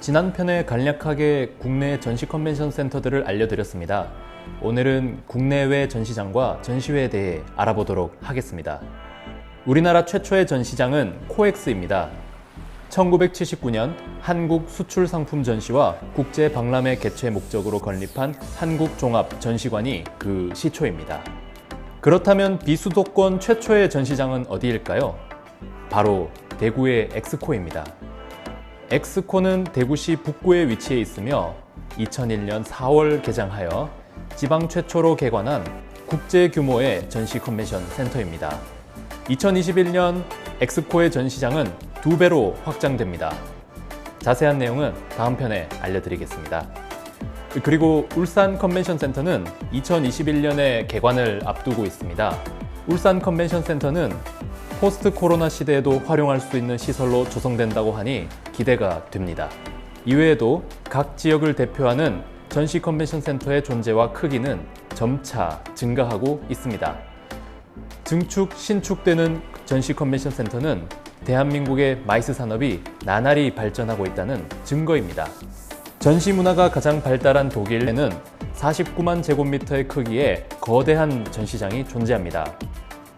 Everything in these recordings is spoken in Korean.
지난 편에 간략하게 국내 전시 컨벤션 센터들을 알려드렸습니다. 오늘은 국내외 전시장과 전시회에 대해 알아보도록 하겠습니다. 우리나라 최초의 전시장은 코엑스입니다. 1979년 한국 수출 상품 전시와 국제 박람회 개최 목적으로 건립한 한국 종합 전시관이 그 시초입니다. 그렇다면 비수도권 최초의 전시장은 어디일까요? 바로 대구의 엑스코입니다. 엑스코는 대구시 북구에 위치해 있으며 2001년 4월 개장하여 지방 최초로 개관한 국제 규모의 전시 컨벤션 센터입니다. 2021년 엑스코의 전시장은 두 배로 확장됩니다. 자세한 내용은 다음 편에 알려드리겠습니다. 그리고 울산 컨벤션 센터는 2021년에 개관을 앞두고 있습니다. 울산 컨벤션 센터는 포스트 코로나 시대에도 활용할 수 있는 시설로 조성된다고 하니 기대가 됩니다. 이외에도 각 지역을 대표하는 전시 컨벤션 센터의 존재와 크기는 점차 증가하고 있습니다. 증축, 신축되는 전시 컨벤션 센터는 대한민국의 마이스 산업이 나날이 발전하고 있다는 증거입니다. 전시 문화가 가장 발달한 독일에는 49만 제곱미터의 크기의 거대한 전시장이 존재합니다.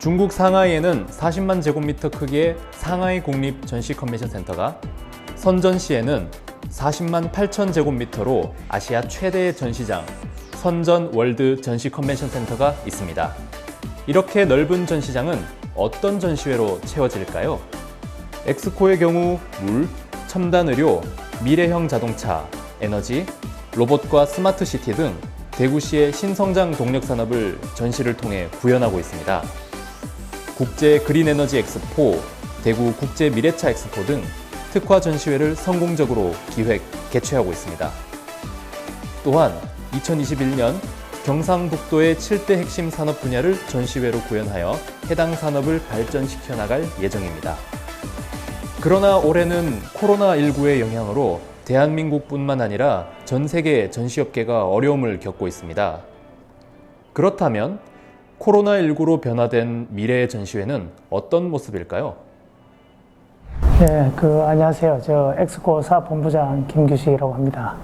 중국 상하이에는 40만 제곱미터 크기의 상하이 국립 전시 컨벤션 센터가 선전시에는 40만 8천 제곱미터로 아시아 최대의 전시장 선전 월드 전시 컨벤션 센터가 있습니다. 이렇게 넓은 전시장은 어떤 전시회로 채워질까요? 엑스코의 경우 물, 첨단 의료, 미래형 자동차, 에너지, 로봇과 스마트 시티 등 대구시의 신성장 동력 산업을 전시를 통해 구현하고 있습니다. 국제 그린 에너지 엑스포, 대구 국제 미래차 엑스포 등 특화 전시회를 성공적으로 기획, 개최하고 있습니다. 또한 2021년 경상북도의 7대 핵심 산업 분야를 전시회로 구현하여 해당 산업을 발전시켜 나갈 예정입니다. 그러나 올해는 코로나19의 영향으로 대한민국뿐만 아니라 전 세계 전시업계가 어려움을 겪고 있습니다. 그렇다면 코로나19로 변화된 미래의 전시회는 어떤 모습일까요? 네, 그 안녕하세요. 저 엑스코 사본부장 김규식이라고 합니다.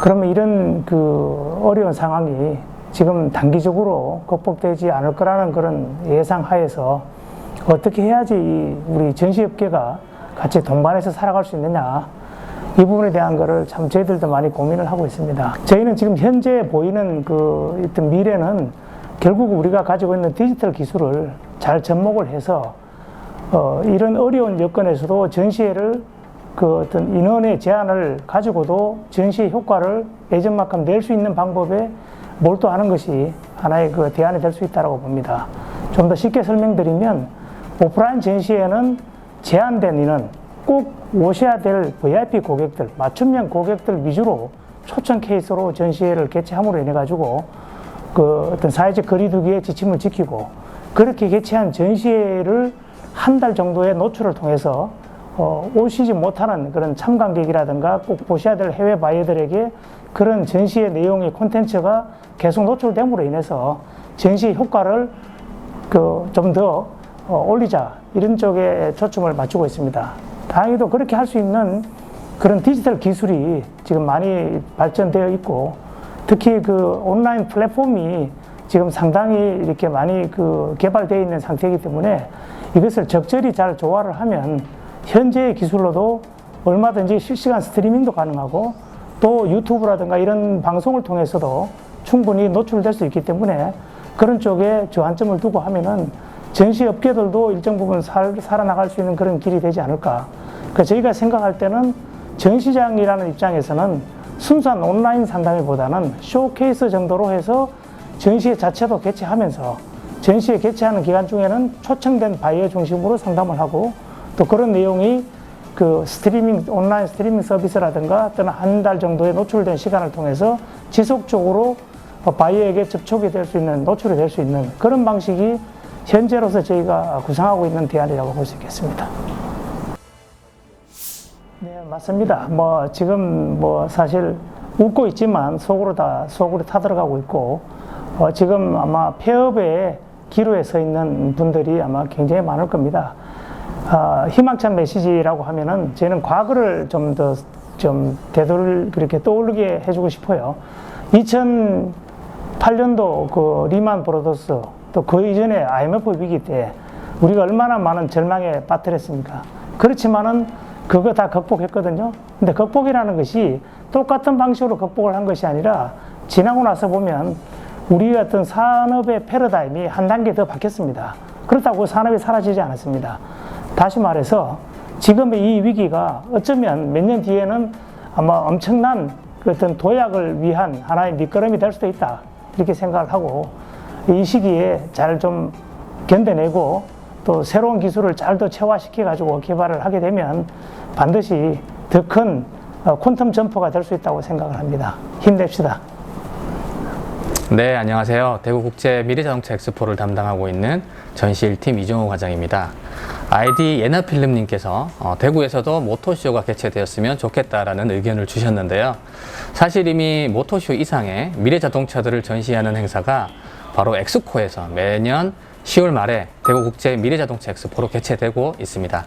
그러면 이런 그 어려운 상황이 지금 단기적으로 극복되지 않을 거라는 그런 예상 하에서 어떻게 해야지 우리 전시업계가 같이 동반해서 살아갈 수 있느냐 이 부분에 대한 거를 참 저희들도 많이 고민을 하고 있습니다. 저희는 지금 현재 보이는 그 어떤 미래는 결국 우리가 가지고 있는 디지털 기술을 잘 접목을 해서 어, 이런 어려운 여건에서도 전시회를 그 어떤 인원의 제한을 가지고도 전시의 효과를 예전만큼 낼 수 있는 방법에 몰두하는 것이 하나의 그 대안이 될 수 있다고 봅니다. 좀 더 쉽게 설명드리면 오프라인 전시회는 제한된 인원, 꼭 오셔야 될 VIP 고객들, 맞춤형 고객들 위주로 초청 케이스로 전시회를 개최함으로 인해 가지고 그 어떤 사회적 거리두기의 지침을 지키고 그렇게 개최한 전시회를 한 달 정도의 노출을 통해서 어, 오시지 못하는 그런 참관객이라든가 꼭 보셔야 될 해외 바이어들에게 그런 전시의 내용의 콘텐츠가 계속 노출됨으로 인해서 전시 효과를 그 좀더 어, 올리자 이런 쪽에 초점을 맞추고 있습니다. 다행히도 그렇게 할 수 있는 그런 디지털 기술이 지금 많이 발전되어 있고 특히 그 온라인 플랫폼이 지금 상당히 이렇게 많이 그 개발되어 있는 상태이기 때문에 이것을 적절히 잘 조화를 하면 현재의 기술로도 얼마든지 실시간 스트리밍도 가능하고 또 유튜브라든가 이런 방송을 통해서도 충분히 노출될 수 있기 때문에 그런 쪽에 주안점을 두고 하면은 전시 업계들도 일정 부분 살, 살아나갈 수 있는 그런 길이 되지 않을까. 그러니까 저희가 생각할 때는 전시장이라는 입장에서는 순수한 온라인 상담회보다는 쇼케이스 정도로 해서 전시회 자체도 개최하면서 전시회 개최하는 기간 중에는 초청된 바이어 중심으로 상담을 하고 또 그런 내용이 그 스트리밍 온라인 스트리밍 서비스라든가 또는 한 달 정도의 노출된 시간을 통해서 지속적으로 바이어에게 접촉이 될 수 있는 노출이 될 수 있는 그런 방식이 현재로서 저희가 구상하고 있는 대안이라고 볼 수 있겠습니다. 네, 맞습니다. 뭐 지금 뭐 사실 웃고 있지만 속으로 다 속으로 타들어가고 있고 어, 지금 아마 폐업의 기로에 서 있는 분들이 아마 굉장히 많을 겁니다. 아, 희망찬 메시지라고 하면은 저는 과거를 좀 더좀 대도를 그렇게 떠오르게 해주고 싶어요. 2008년도 그 리만 브로더스 또 그 이전에 IMF 위기 때 우리가 얼마나 많은 절망에 빠뜨렸습니까? 그렇지만은 그거 다 극복했거든요. 근데 극복이라는 것이 똑같은 방식으로 극복을 한 것이 아니라 지나고 나서 보면 우리 어떤 산업의 패러다임이 한 단계 더 바뀌었습니다. 그렇다고 산업이 사라지지 않았습니다. 다시 말해서 지금의 이 위기가 어쩌면 몇 년 뒤에는 아마 엄청난 그 어떤 도약을 위한 하나의 밑거름이 될 수도 있다. 이렇게 생각을 하고 이 시기에 잘 좀 견뎌내고 또 새로운 기술을 잘 더 체화시켜 가지고 개발을 하게 되면 반드시 더 큰 퀀텀 점퍼가 될 수 있다고 생각을 합니다. 힘냅시다. 네, 안녕하세요. 대구국제 미래자동차 엑스포를 담당하고 있는 전시 1팀 이종호 과장입니다. 아이디 예나필름님께서 어, 대구에서도 모토쇼가 개최되었으면 좋겠다라는 의견을 주셨는데요. 사실 이미 모토쇼 이상의 미래자동차들을 전시하는 행사가 바로 엑스코에서 매년 10월 말에 대구국제 미래자동차 엑스포로 개최되고 있습니다.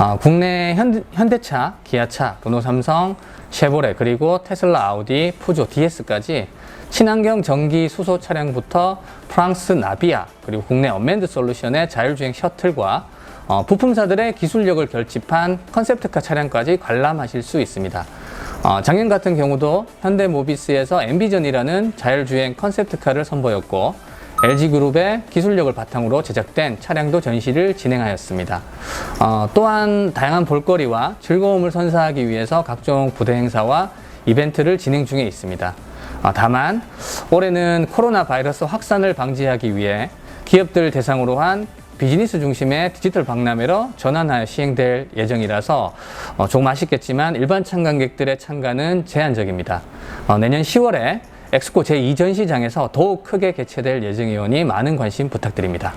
어, 국내 현, 현대 차, 기아차, 르노 삼성, 쉐보레 그리고 테슬라, 아우디, 푸조, DS까지 친환경 전기 수소 차량부터 프랑스 나비아 그리고 국내 언맨드 솔루션의 자율주행 셔틀과 어, 부품사들의 기술력을 결집한 컨셉트카 차량까지 관람하실 수 있습니다. 어, 작년 같은 경우도 현대모비스에서 엠비전이라는 자율주행 컨셉트카를 선보였고 LG그룹의 기술력을 바탕으로 제작된 차량도 전시를 진행하였습니다. 어, 또한 다양한 볼거리와 즐거움을 선사하기 위해서 각종 부대 행사와 이벤트를 진행 중에 있습니다. 어, 다만 올해는 코로나 바이러스 확산을 방지하기 위해 기업들 대상으로 한 비즈니스 중심의 디지털 박람회로 전환하여 시행될 예정이라서 어, 조금 아쉽겠지만 일반 참관객들의 참가는 제한적입니다. 어, 내년 10월에 엑스코 제2전 시장에서 더욱 크게 개최될 예정이오니 많은 관심 부탁드립니다.